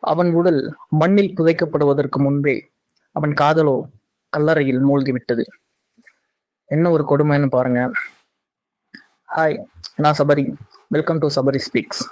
அவன் உடல் மண்ணில் புதைக்கப்படுவதற்கு முன்பே அவன் காதலோ கல்லறையில் மூழ்கிவிட்டது. என்ன ஒரு கொடுமைன்னு பாருங்க. ஹாய் நான் Sabari. Welcome to Sabari speaks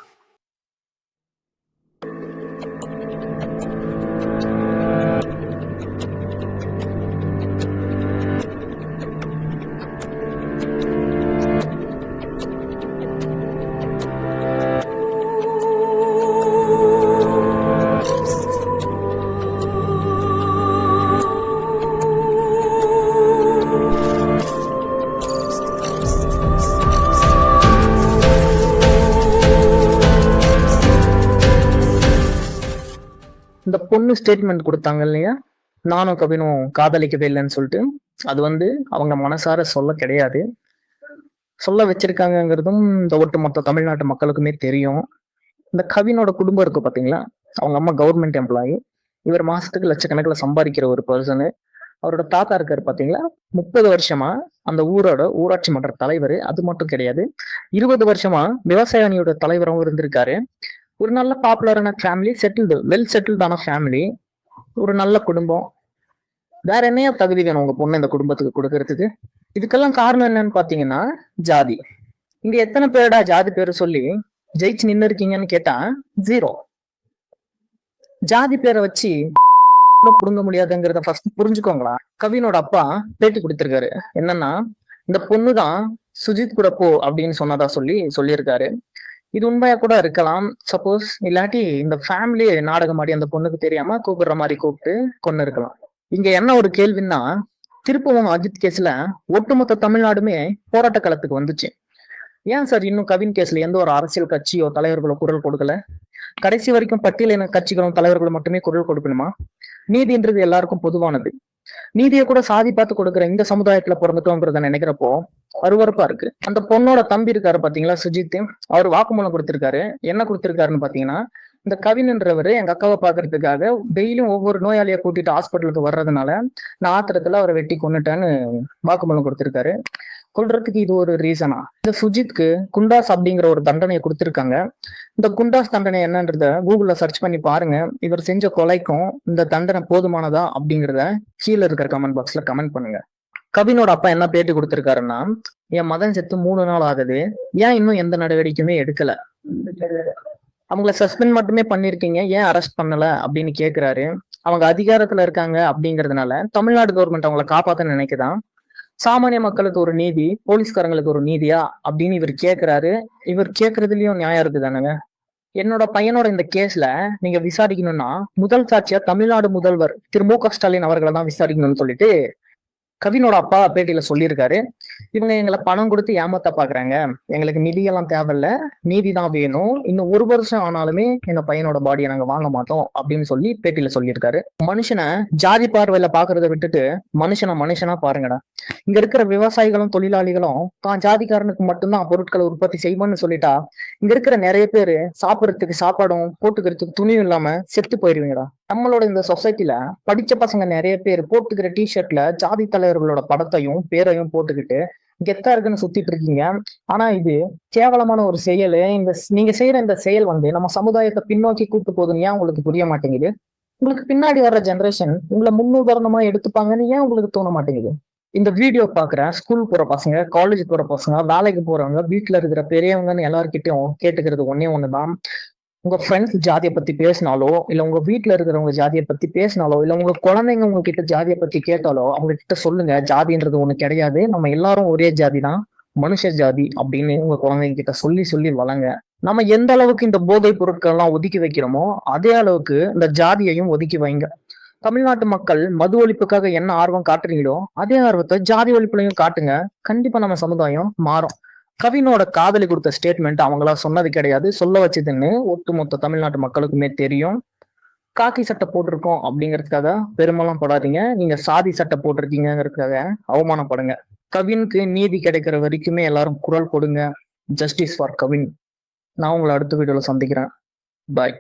இந்த பொண்ணு ஸ்டேட்மெண்ட் கொடுத்தாங்க இல்லையா? நானும் கவினும் காதலிக்கவே இல்லைன்னு சொல்லிட்டு அது வந்து அவங்க மனசார சொல்ல கிடையாது. சொல்ல வச்சிருக்காங்கங்கிறதும் இந்த ஒட்டுமொத்த தமிழ்நாட்டு மக்களுக்குமே தெரியும். இந்த கவினோட குடும்பம் இருக்கு பாத்தீங்களா? அவங்க அம்மா கவர்மெண்ட் எம்ப்ளாயி இவர் மாசத்துக்கு லட்சக்கணக்கில் சம்பாதிக்கிற ஒரு பர்சனு அவரோட தாத்தா இருக்காரு பாத்தீங்களா? முப்பது வருஷமா அந்த ஊரோட ஊராட்சி மன்ற தலைவர் அது மட்டும் கிடையாது. இருபது வருஷமா விவசாய அணியோட தலைவராகவும் இருந்திருக்காரு. ஒரு நல்ல பாப்புலரான ஃபேமிலி செட்டில்டு வெல் செட்டில்டான ஃபேமிலி ஒரு நல்ல குடும்பம். வேற என்னையா தகுதி வேணும் உங்க பொண்ணு இந்த குடும்பத்துக்கு கொடுக்கறதுக்கு? இதுக்கெல்லாம் காரணம் என்னன்னு பாத்தீங்கன்னா ஜாதி. இங்க எத்தனை பேரடா ஜாதி பேரு சொல்லி ஜெயிச்சு நின்னு இருக்கீங்கன்னு கேட்டா ஜீரோ ஜாதி பேரை வச்சு புடுங்க முடியாதுங்கிறத ஃபர்ஸ்ட் புரிஞ்சுக்கோங்களா? கவினோட அப்பா பேட்டி கொடுத்திருக்காரு. என்னன்னா இந்த பொண்ணு தான் சுஜித் கூட போ அப்படின்னு சொன்னதா சொல்லி சொல்லியிருக்காரு. இது உண்மையா கூட இருக்கலாம். சப்போஸ் இல்லாட்டி இந்த ஃபேமிலி நாடகம் ஆடி அந்த பொண்ணுக்கு தெரியாம கூப்பிடுற மாதிரி கூப்பிட்டு கொண்டு இருக்கலாம். இங்க என்ன ஒரு கேள்வின்னா திருப்பவும் அஜித் கேஸ்ல ஒட்டுமொத்த தமிழ்நாடுமே போராட்ட களத்துக்கு வந்துச்சு. ஏன் சார் இன்னும் கவின் கேஸ்ல எந்த ஒரு அரசியல் கட்சியோ தலைவர்களோ குரல் கொடுக்கல? கடைசி வரைக்கும் பட்டியலின கட்சிகளும் தலைவர்களும் மட்டுமே குரல் கொடுக்கணுமா? நீதின்றது எல்லாருக்கும் பொதுவானது. நீதியை கூட சாதி பார்த்து கொடுக்குற இந்த சமுதாயத்துல பிறந்துட்டோங்கிறத நினைக்கிறப்போ அருவறுப்பா இருக்கு. அந்த பொண்ணோட தம்பி இருக்காரு பாத்தீங்களா சுஜித் அவர் வாக்குமூலம் கொடுத்திருக்காரு. என்ன கொடுத்திருக்காருன்னு பாத்தீங்கன்னா இந்த கவின்ன்றவர் எங்க அக்காவை பாக்குறதுக்காக டெய்லியும் ஒவ்வொரு நோயாளியை கூட்டிட்டு ஹாஸ்பிட்டலுக்கு வர்றதுனால நான் ஆத்திரத்துல அவரை வெட்டி கொண்டுட்டேன்னு வாக்குமூலம் கொடுத்திருக்காரு. கொள்றதுக்கு இது ஒரு ரீசனா இந்த சுஜித்க்கு குண்டாஸ் அப்படிங்கிற ஒரு தண்டனையை கொடுத்துருக்காங்க. இந்த குண்டாஸ் தண்டனை என்னன்றத கூகுள்ல சர்ச் பண்ணி பாருங்க. இவர் செஞ்ச கொலைக்கும் இந்த தண்டனை போதுமானதா அப்படிங்கிறத கீழே இருக்கிற கமெண்ட் பாக்ஸ்ல கமெண்ட் பண்ணுங்க. கவினோட அப்பா என்ன பேட்டி கொடுத்துருக்காருன்னா என் மதன் செத்து மூணு நாள் ஆகுது. ஏன் இன்னும் எந்த நடவடிக்கையுமே எடுக்கல? அவங்கள சஸ்பெண்ட் மட்டுமே பண்ணிருக்கீங்க. ஏன் அரெஸ்ட் பண்ணல? அப்படின்னு கேக்குறாரு. அவங்க அதிகாரத்துல இருக்காங்க அப்படிங்கறதுனால தமிழ்நாடு கவர்மெண்ட் அவங்கள காப்பாத்த நினைக்குதான் சாமானிய மக்களுக்கு ஒரு நீதி போலீஸ்காரங்களுக்கு ஒரு நீதியா? அப்படின்னு இவர் கேக்குறாரு. இவர் கேக்குறதுலயும் நியாயம் இருக்குதானுங்க? என்னோட பையனோட இந்த கேஸ்ல நீங்க விசாரிக்கணும்னா முதல் சாட்சியா தமிழ்நாடு முதல்வர் திரு மு க ஸ்டாலின் அவர்களை தான் விசாரிக்கணும்னு சொல்லிட்டு கவினோட அப்பா பேட்டியில சொல்லியிருக்காரு. இவங்க எங்களை பணம் கொடுத்து ஏமாத்த பாக்குறாங்க. எங்களுக்கு நிதியெல்லாம் தேவையில்ல. நீதி தான் வேணும். இன்னும் ஒரு வருஷம் ஆனாலுமே எங்க பையனோட பாடியை நாங்க வாங்க மாட்டோம் அப்படின்னு சொல்லி பேட்டியில சொல்லியிருக்காரு. மனுஷனை ஜாதி பார்வையில பாக்குறத விட்டுட்டு மனுஷனை மனுஷனா பாருங்கடா. இங்க இருக்கிற விவசாயிகளும் தொழிலாளிகளும் தான் ஜாதிக்காரனுக்கு மட்டும்தான் பொருட்களை உற்பத்தி செய்வோம்னு சொல்லிட்டா இங்க இருக்கிற நிறைய பேரு சாப்பிடறதுக்கு சாப்பாடும் போட்டுக்கிறதுக்கு துணியும் இல்லாம செத்து போயிருவீங்கடா. நம்மளோட இந்த சொசைட்டில படிச்ச பசங்க நிறைய பேர் போட்டுக்கிற டிஷர்ட்ல ஜாதி தலைவர்களோட படத்தையும் பேரையும் போட்டுக்கிட்டு கெத்தா இருக்குன்னு சுத்திட்டு இருக்கீங்க. ஆனா இது கேவலமான ஒரு செயல். இந்த நீங்க செய்யற இந்த செயல் வந்து நம்ம சமுதாயத்தை பின்னோக்கி கூட்டு போகுதுன்னு ஏன் உங்களுக்கு புரிய மாட்டேங்குது? உங்களுக்கு பின்னாடி வர்ற ஜென்ரேஷன் உங்களை முன்னுதாரணமா எடுத்துப்பாங்கன்னு ஏன் உங்களுக்கு தோண மாட்டேங்குது? இந்த வீடியோ பாக்குற ஸ்கூல் போற பசங்க காலேஜ் போற பசங்க வேலைக்கு போறவங்க வீட்டுல இருக்கிற பெரியவங்கன்னு எல்லார்கிட்டயும் கேட்டுக்கிறது ஒன்னே ஒண்ணுதான். உங்க ஃப்ரெண்ட்ஸ் ஜாதியை பத்தி பேசினாலோ இல்ல உங்க வீட்டுல இருக்கிறவங்க ஜாதியை பத்தி பேசினாலோ இல்ல உங்க குழந்தைங்க உங்ககிட்ட ஜாதியை பத்தி கேட்டாலோ அவங்க கிட்ட சொல்லுங்க. ஜாதின்றது ஒண்ணு கிடையாது. நம்ம எல்லாரும் ஒரே ஜாதி தான். மனுஷ ஜாதி அப்படின்னு உங்க குழந்தைங்க கிட்ட சொல்லி சொல்லி வளங்க. நம்ம எந்த அளவுக்கு இந்த போதைப் பொருட்கள் எல்லாம் ஒதுக்கி வைக்கிறோமோ அதே அளவுக்கு இந்த ஜாதியையும் ஒதுக்கி வைங்க. தமிழ்நாட்டு மக்கள் மது ஒழிப்புக்காக என்ன ஆர்வம் காட்டுறீங்களோ அதே ஆர்வத்தை ஜாதி ஒழிப்புலையும் காட்டுங்க. கண்டிப்பா நம்ம சமுதாயம் மாறும். கவினோட காதலி கொடுத்த ஸ்டேட்மெண்ட் அவங்களா சொன்னது கிடையாது. சொல்ல வச்சதுன்னு ஒட்டுமொத்த தமிழ்நாட்டு மக்களுக்குமே தெரியும். காக்கி சட்டை போட்டிருக்கோம் அப்படிங்கிறதுக்காக பெருமெல்லாம் படாதீங்க. நீங்க சாதி சட்டை போட்டிருக்கீங்கிறதுக்காக அவமானப்படுங்க. கவினுக்கு நீதி கிடைக்கிற வரைக்குமே எல்லாரும் குரல் கொடுங்க. ஜஸ்டிஸ் ஃபார் கவின் நான் உங்களை அடுத்த வீடியோவில் சந்திக்கிறேன். பாய்